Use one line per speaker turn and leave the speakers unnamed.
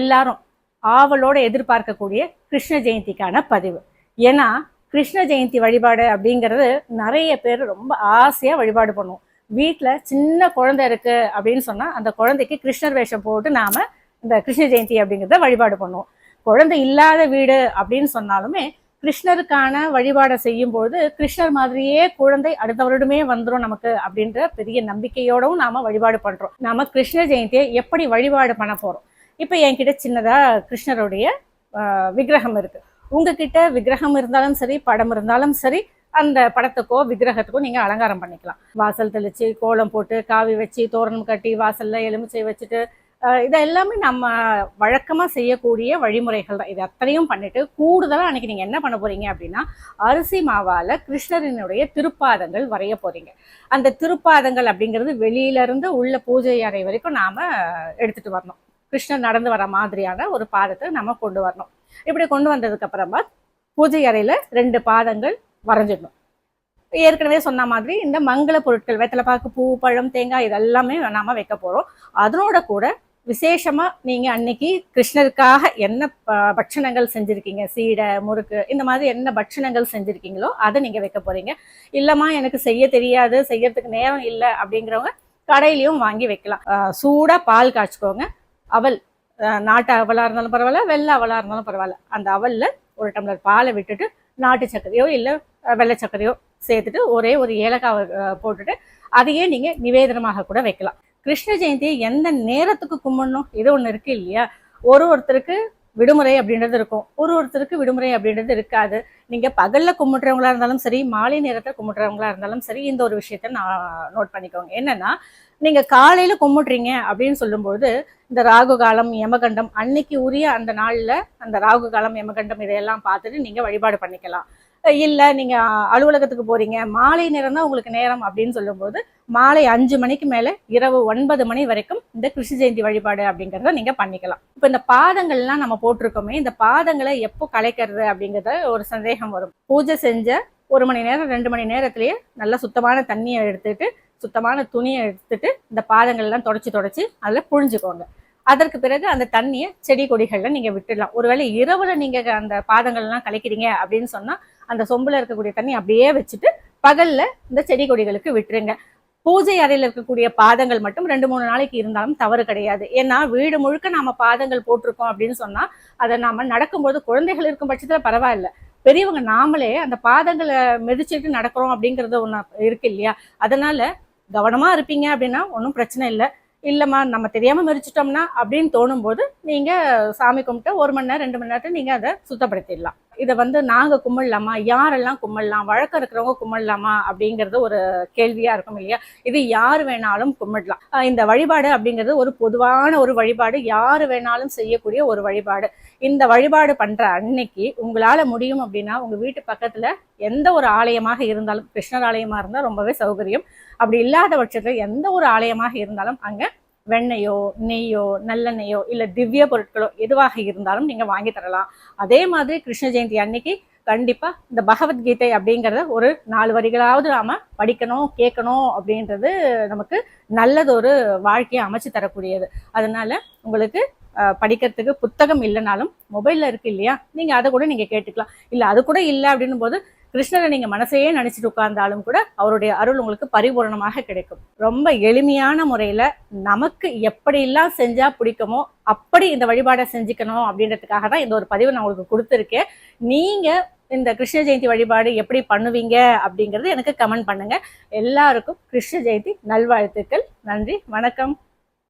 எல்லாரும் ஆவலோடு எதிர்பார்க்கக்கூடிய கிருஷ்ண ஜெயந்திக்கான பதிவு. ஏன்னா கிருஷ்ண ஜெயந்தி வழிபாடு அப்படிங்கிறது நிறைய பேர் ரொம்ப ஆசையாக வழிபாடு பண்ணுவோம். வீட்டில் சின்ன குழந்தை இருக்குது அப்படின்னு சொன்னால் அந்த குழந்தைக்கு கிருஷ்ணர் வேஷம் போட்டு நாம் இந்த கிருஷ்ண ஜெயந்தி அப்படிங்கிறத வழிபாடு பண்ணுவோம். குழந்தை இல்லாத வீடு அப்படின்னு சொன்னாலுமே கிருஷ்ணருக்கான வழிபாடை செய்யும்போது கிருஷ்ணர் மாதிரியே குழந்தை அடுத்த வருடமே வந்துடும் நமக்கு அப்படின்ற பெரிய நம்பிக்கையோடவும் நாம வழிபாடு பண்றோம். நாம கிருஷ்ண ஜெயந்தியை எப்படி வழிபாடு பண்ண போறோம்? இப்போ என்கிட்ட சின்னதாக கிருஷ்ணருடைய விக்கிரகம் இருக்குது உங்ககிட்ட விக்கிரகம் இருந்தாலும் சரி படம் இருந்தாலும் சரி அந்த படத்துக்கோ விக்கிரகத்துக்கோ நீங்கள் அலங்காரம் பண்ணிக்கலாம். வாசல் தெளித்து கோலம் போட்டு காவி வச்சு தோரணம் கட்டி வாசலில் எலுமிச்சை வச்சுட்டு ஆஹ், இது எல்லாமே நம்ம வழக்கமாக செய்யக்கூடிய வழிமுறைகள் தான். இது அத்தனையும் பண்ணிட்டு கூடுதலாக அன்னைக்கு நீங்கள் என்ன பண்ண போகிறீங்க அப்படின்னா அரிசி மாவால் கிருஷ்ணரினுடைய திருப்பாதங்கள் வரைய போகிறீங்க அந்த திருப்பாதங்கள் அப்படிங்கிறது வெளியில இருந்து உள்ள பூஜை அறை வரைக்கும் நாம் எடுத்துகிட்டு வரணும். கிருஷ்ணர் நடந்து வர மாதிரியான ஒரு பாதத்தை நம்ம கொண்டு வரணும். இப்படி கொண்டு வந்ததுக்கு அப்புறமா பூஜை அறையில ரெண்டு பாதங்கள் வரைஞ்சிடணும். ஏற்கனவே சொன்ன மாதிரி இந்த மங்கள பொருட்கள் வெத்தலை பாக்கு பூ பழம் தேங்காய் இதெல்லாமே நாம வைக்க போறோம். அதனோட கூட விசேஷமா நீங்க அன்னைக்கு கிருஷ்ணருக்காக என்ன பட்சணங்கள் செஞ்சிருக்கீங்க? சீடை முறுக்கு இந்த மாதிரி என்ன பட்சணங்கள் செஞ்சிருக்கீங்களோ அதை நீங்க வைக்க போறீங்க. இல்லம்மா எனக்கு செய்ய தெரியாது செய்யறதுக்கு நேரம் இல்லை அப்படிங்கிறவங்க கடையிலையும் வாங்கி வைக்கலாம். ஆஹ் சூடா பால் காய்ச்சிக்கோங்க. அவல் நாட்டு அவலாக இருந்தாலும் பரவாயில்ல வெள்ளை அவலாக இருந்தாலும் பரவாயில்ல. அந்த அவலில் ஒரு டம்ளர் பாலை விட்டுட்டு நாட்டு சர்க்கரையோ இல்லை வெள்ளை சர்க்கரையோ சேர்த்துட்டு ஒரே ஒரு ஏலக்காவை போட்டுட்டு அதையே நீங்கள் நிவேதனமாக கூட வைக்கலாம். கிருஷ்ண ஜெயந்தியை எந்த நேரத்துக்கு கும்பிடணும்? இது ஒன்று இருக்குது இல்லையா? ஒரு ஒருத்தருக்கு விடுமுறை அப்படின்றது இருக்கும். ஒரு ஒருத்தருக்கு விடுமுறை அப்படின்றது இருக்காது. நீங்க பகல்ல கும்பிட்றவங்களா இருந்தாலும் சரி மாலை நேரத்தில் கும்பிட்றவங்களா இருந்தாலும் சரி இந்த ஒரு விஷயத்த நான் நோட் பண்ணிக்கோங்க. என்னன்னா நீங்க காலையில கும்பிட்றீங்க அப்படின்னு சொல்லும்போது இந்த ராகு காலம் யமகண்டம் அன்னைக்கு உரிய அந்த நாள்ல அந்த ராகு காலம் யமகண்டம் இதையெல்லாம் பார்த்துட்டு நீங்க வழிபாடு பண்ணிக்கலாம். இல்லை நீங்கள் அலுவலகத்துக்கு போகிறீங்க மாலை நேரம் தான் உங்களுக்கு நேரம் அப்படின்னு சொல்லும்போது மாலை அஞ்சு மணிக்கு மேலே இரவு ஒன்பது மணி வரைக்கும் இந்த கிருஷ்ண ஜெயந்தி வழிபாடு அப்படிங்கிறத நீங்க பண்ணிக்கலாம். இப்போ இந்த பாதங்கள்லாம் நம்ம போட்டிருக்கோமே இந்த பாதங்களை எப்போ கலைக்கிறது அப்படிங்கறத ஒரு சந்தேகம் வரும். பூஜை செஞ்ச ஒரு மணி நேரம் ரெண்டு மணி நேரத்திலேயே நல்லா சுத்தமான தண்ணியை எடுத்துட்டு சுத்தமான துணியை எடுத்துட்டு இந்த பாதங்கள்லாம் தொடச்சி தொடச்சி அதில் புழிஞ்சுக்கோங்க. அதற்கு பிறகு அந்த தண்ணியை செடி கொடிகள்ல நீங்க விட்டுடலாம். ஒருவேளை இரவுல நீங்க அந்த பாதங்கள்லாம் கலைக்கிறீங்க அப்படின்னு சொன்னா அந்த சொம்புல இருக்கக்கூடிய தண்ணி அப்படியே வச்சுட்டு பகல்ல இந்த செடி கொடிகளுக்கு விட்டுருங்க. பூஜை அறையில் இருக்கக்கூடிய பாதங்கள் மட்டும் ரெண்டு மூணு நாளைக்கு இருந்தாலும் தவறு கிடையாது. ஏன்னா வீடு முழுக்க நாம பாதங்கள் போட்டிருக்கோம் அப்படின்னு சொன்னா அதை நாம நடக்கும்போது குழந்தைகள் இருக்கும் பட்சத்துல பரவாயில்ல. பெரியவங்க நாமளே அந்த பாதங்களை மிதிச்சுட்டு நடக்கிறோம் அப்படிங்கறது ஒன்று இருக்கு இல்லையா? அதனால கவனமா இருப்பீங்க அப்படின்னா ஒன்றும் பிரச்சனை இல்லை. இல்லைம்மா நம்ம தெரியாம மிதிச்சிட்டோம்னா அப்படின்னு தோணும் போது நீங்க சாமி கும்பிட்டு ஒரு மணி நேரம் ரெண்டு மணி நேரத்தில் நீங்க அதை சுத்தப்படுத்திடலாம். இதை வந்து நாங்கள் கும்பிடலாமா யாரெல்லாம் கும்பிடலாம் வழக்கம் இருக்கிறவங்க கும்பிடலாமா அப்படிங்கிறது ஒரு கேள்வியாக இருக்கும் இல்லையா? இது யார் வேணாலும் கும்பிடலாம். இந்த வழிபாடு அப்படிங்கிறது ஒரு பொதுவான ஒரு வழிபாடு. யார் வேணாலும் செய்யக்கூடிய ஒரு வழிபாடு. இந்த வழிபாடு பண்ணுற அன்னைக்கு உங்களால் முடியும் அப்படின்னா உங்கள் வீட்டு பக்கத்தில் எந்த ஒரு ஆலயமாக இருந்தாலும் கிருஷ்ணர் ஆலயமாக இருந்தால் ரொம்பவே சௌகரியம். அப்படி இல்லாத பட்சத்தில் எந்த ஒரு ஆலயமாக இருந்தாலும் அங்கே வெண்ணெயோ நெய்யோ நல்லெண்ணெயோ இல்ல திவ்ய பொருட்களோ எதுவாக இருந்தாலும் நீங்க வாங்கி தரலாம். அதே மாதிரி கிருஷ்ண ஜெயந்தி அன்னைக்கு கண்டிப்பா இந்த பகவத்கீதை அப்படிங்கிறத ஒரு நாலு வரிகளாவது நாம படிக்கணும் கேட்கணும் அப்படின்றது நமக்கு நல்லதொரு வாழ்க்கையை அமைச்சு தரக்கூடியது. அதனால உங்களுக்கு அஹ், படிக்கிறதுக்கு புத்தகம் இல்லைனாலும் மொபைல்ல இருக்கு இல்லையா? நீங்க அதை கூட நீங்க கேட்டுக்கலாம். இல்ல அது கூட இல்லை அப்படின்னும் போது கிருஷ்ணரை நீங்கள் மனசையே நினச்சிட்டு உட்கார்ந்தாலும் கூட அவருடைய அருள் உங்களுக்கு பரிபூரணமாக கிடைக்கும். ரொம்ப எளிமையான முறையில் நமக்கு எப்படியெல்லாம் செஞ்சால் பிடிக்குமோ அப்படி இந்த வழிபாடை செஞ்சுக்கணும் அப்படின்றதுக்காக தான் இந்த ஒரு பதிவு நான் உங்களுக்கு கொடுத்துருக்கேன். நீங்கள் இந்த கிருஷ்ண ஜெயந்தி வழிபாடு எப்படி பண்ணுவீங்க அப்படிங்கிறது எனக்கு கமெண்ட் பண்ணுங்க. எல்லாருக்கும் கிருஷ்ண ஜெயந்தி நல்வாழ்த்துக்கள். நன்றி வணக்கம்.